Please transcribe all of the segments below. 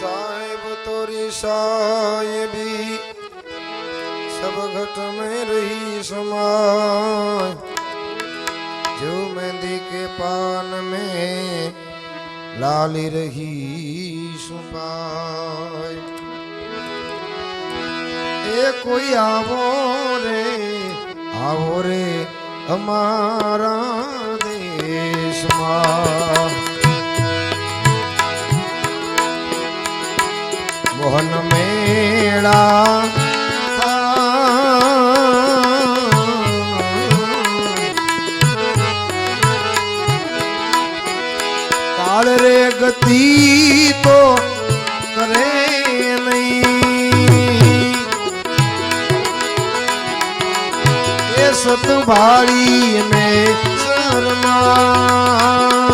साहेब तोरी साहेबी सब घट में रही समाय जो मेहंदी के पान में लाली रही सुपाय ए कोई आवो रे आवो रे हमारा देश માં મોહન મેળા. કાળ રે ગતિ તો કરે નહીં. એ સત ભાળી ને શરમા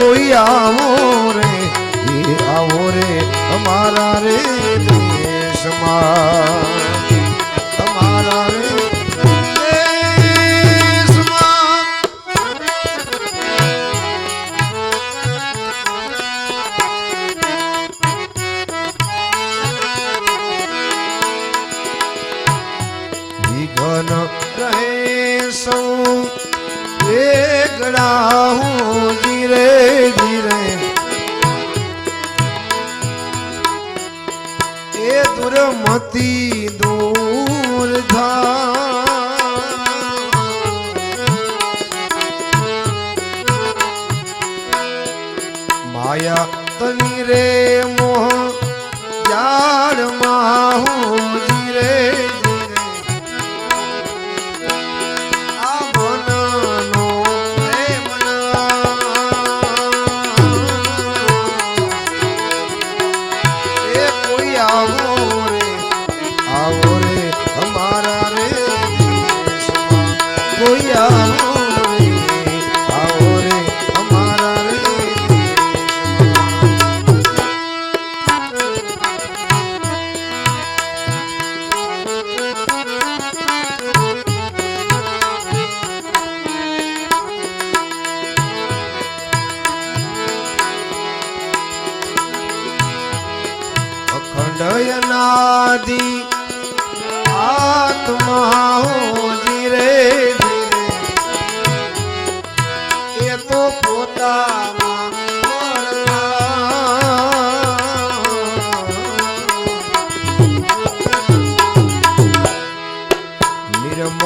કોઈ આવો રે એ આવો રે અમારા રે દેશમાં અમારા રે દેશમાં વિઘન રહે સૌ વેગડા હું ધીરે ધીરે દુર્મતી દૂર માયા તની રે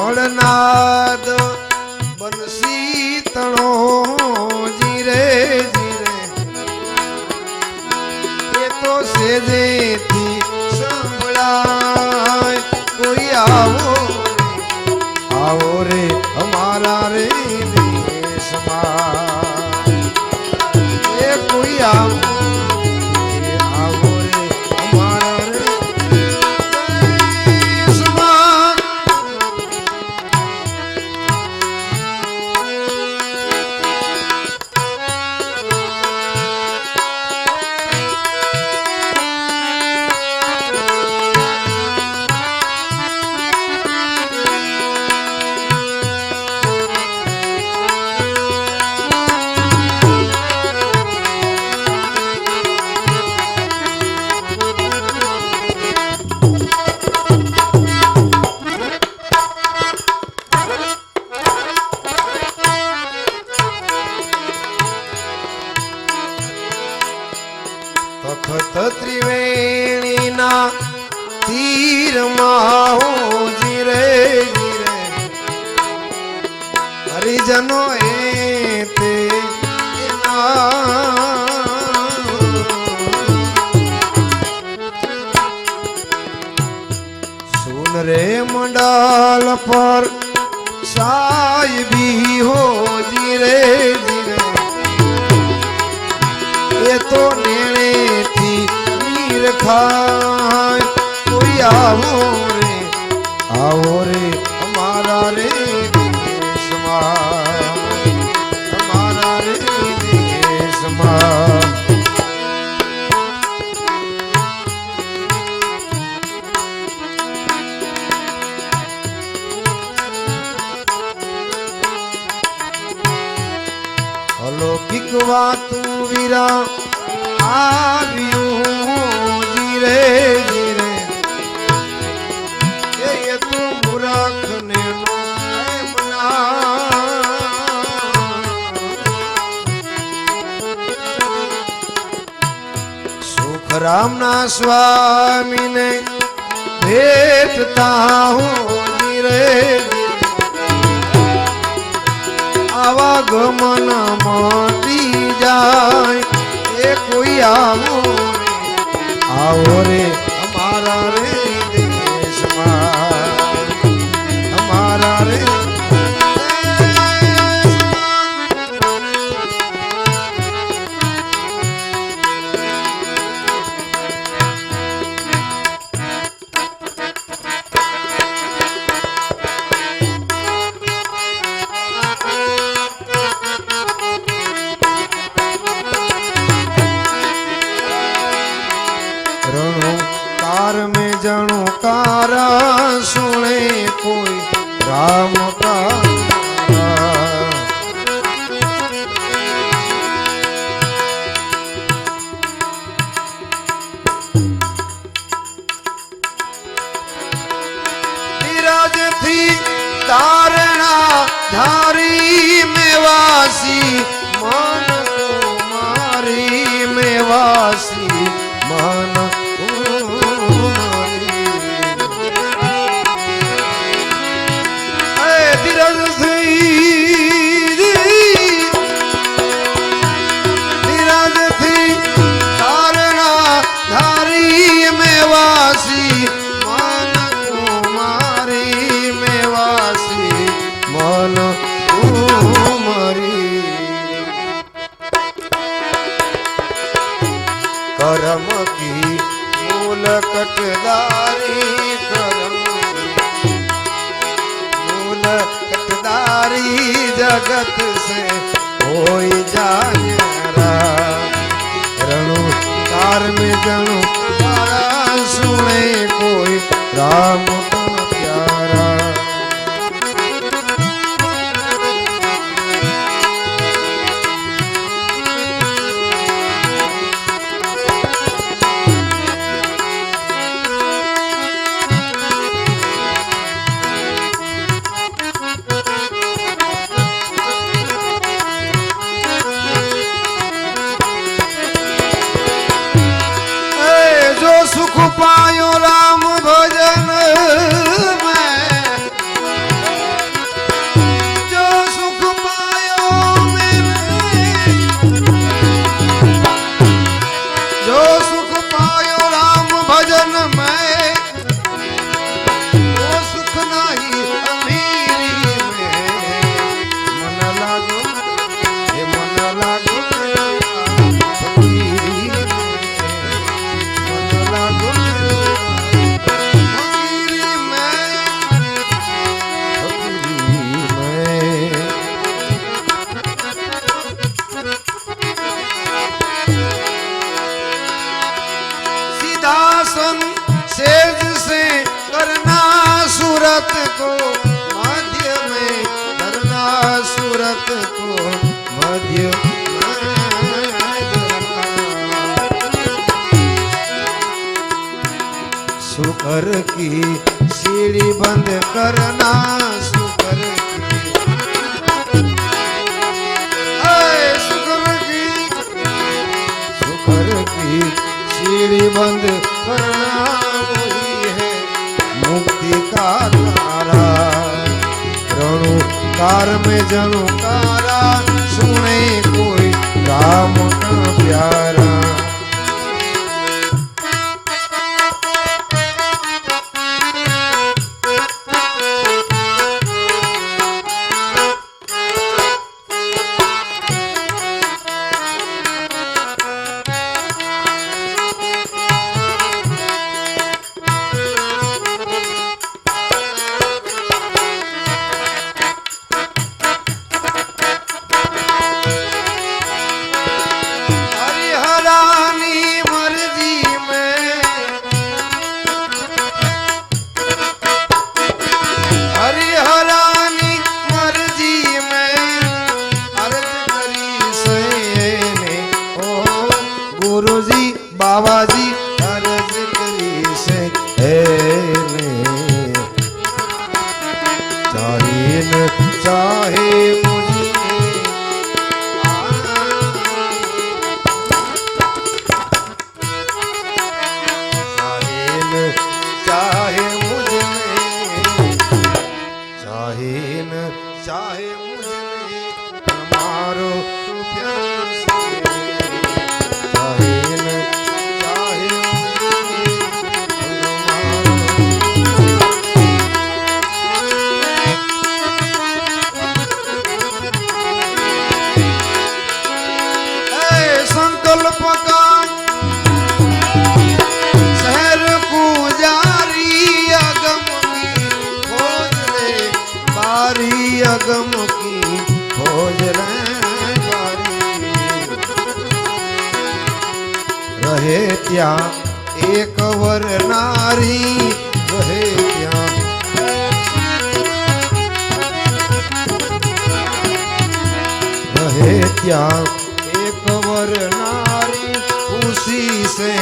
મળતા. સુન રે મંડાલ પર સાહેબી હો જીરે જીરે એ તો નેણેથી નીર ખાય, કોઈ આવો રે આવો રે અમારા રે વીરા આવ્યું જીરે જીરે એ તો મૂરખને નો એમના. સુખરામના સ્વામીને ભેટતા હું જીરે આવા ગમન મટી જાય એ કોઈ આવો આવો રે રણુ તાર મે જણુ તારા સુણે કોઈ રામ સુરત કો મધ્ય સુકર કી સીડી બંધ કરના સુકર સુકર કી. સીડી બંધ કરના कार में जनु कारा सुने कोई राम का प्यारा ત્યાં એક વરનારી વહે ત્યાં. વહે ત્યાં એક વરનારી ઉસી સે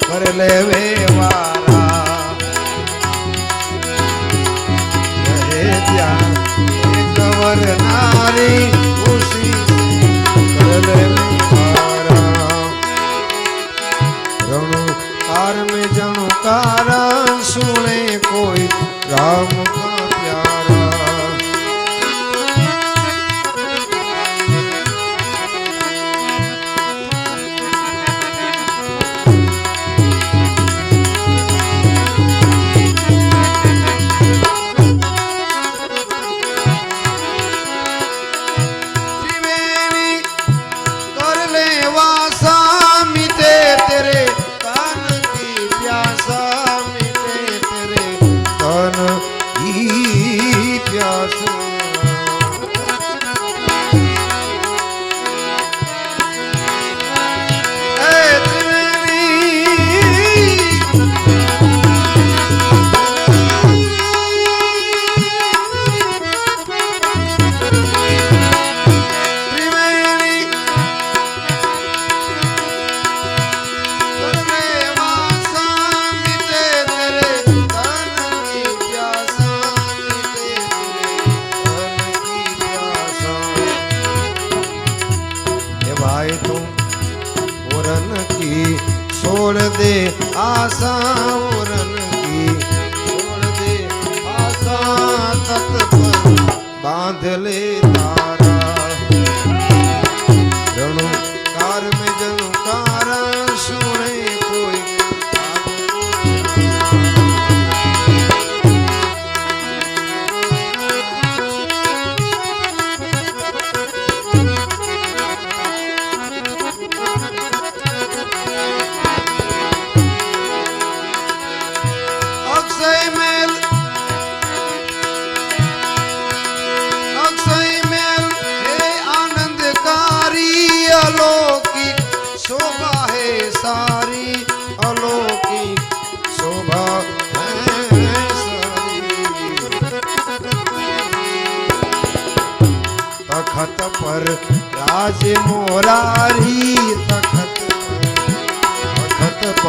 કર લેવે વારા. વહે ત્યાં એક વરનારી ઉસી કર લેવે કાર મેં જણું કારણ સુણે કોઈ રામ.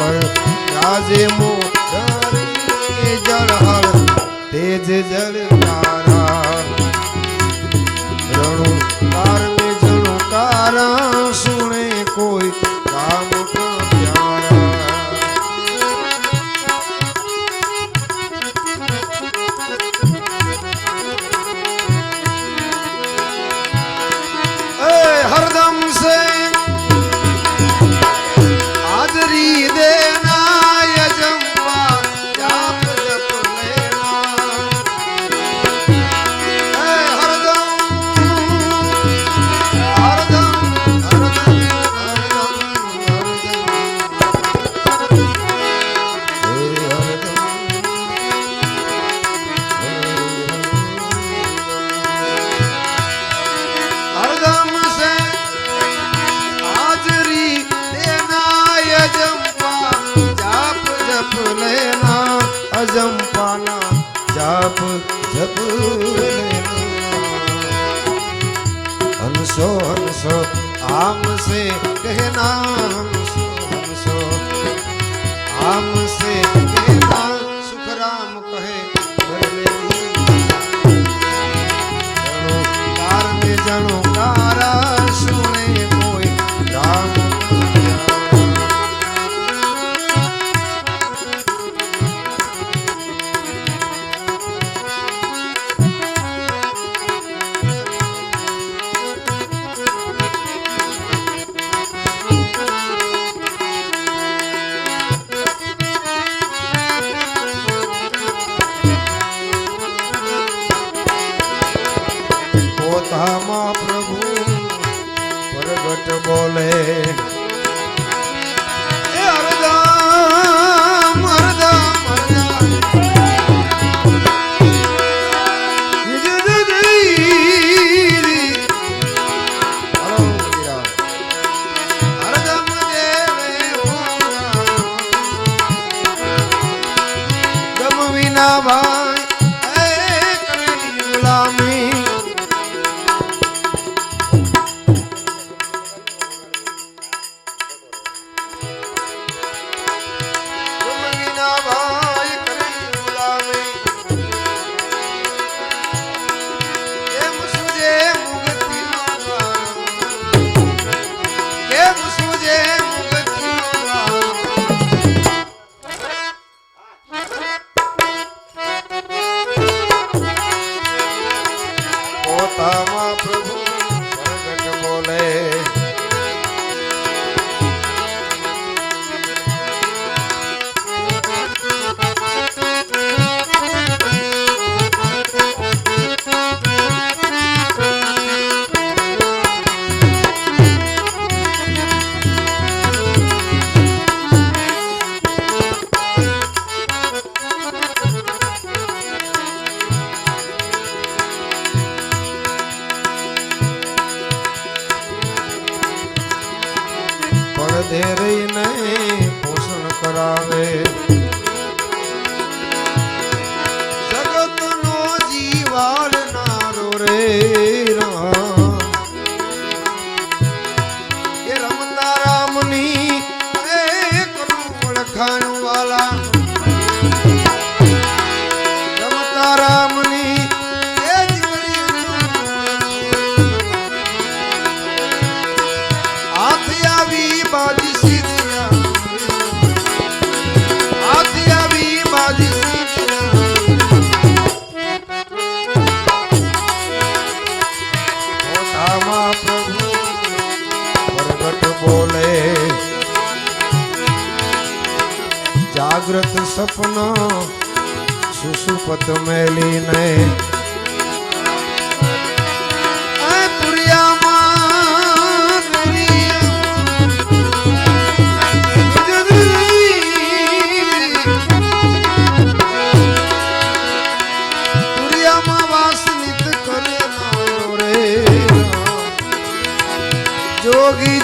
ફળ રાજે મો તેજ જળ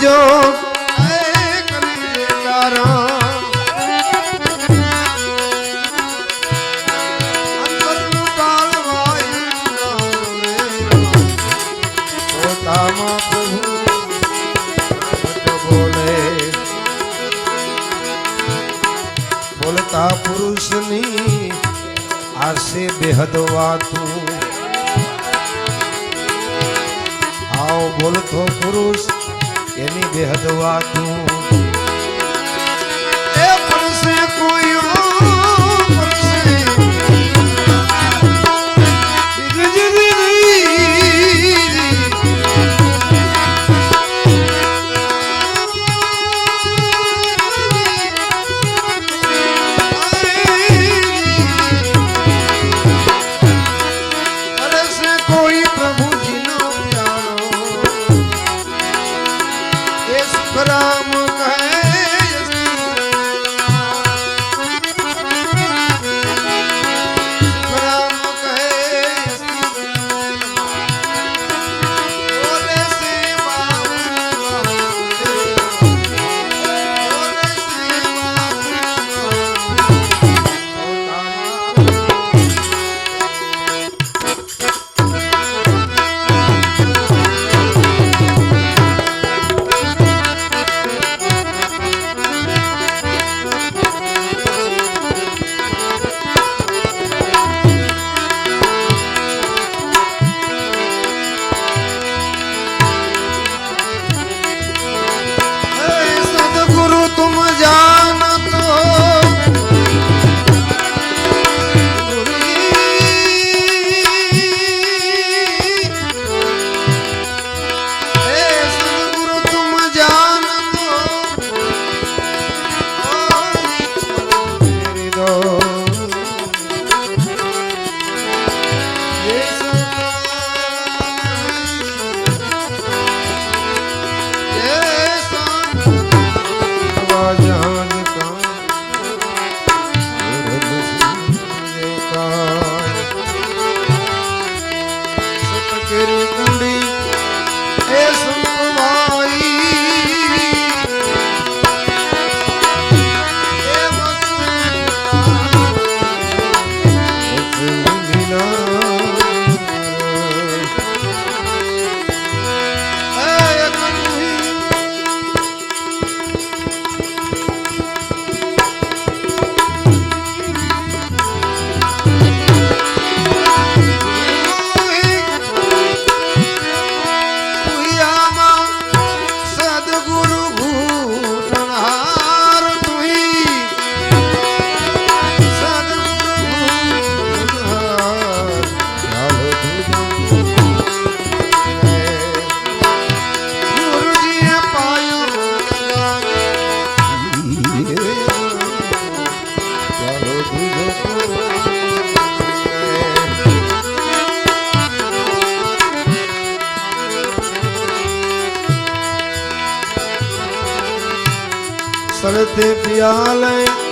સંજોગ તારો બોલતા પુરુષની આશે બેહદવાતું આવ બોલતો પુરુષ એની બેહદ વાતું দয়ালয়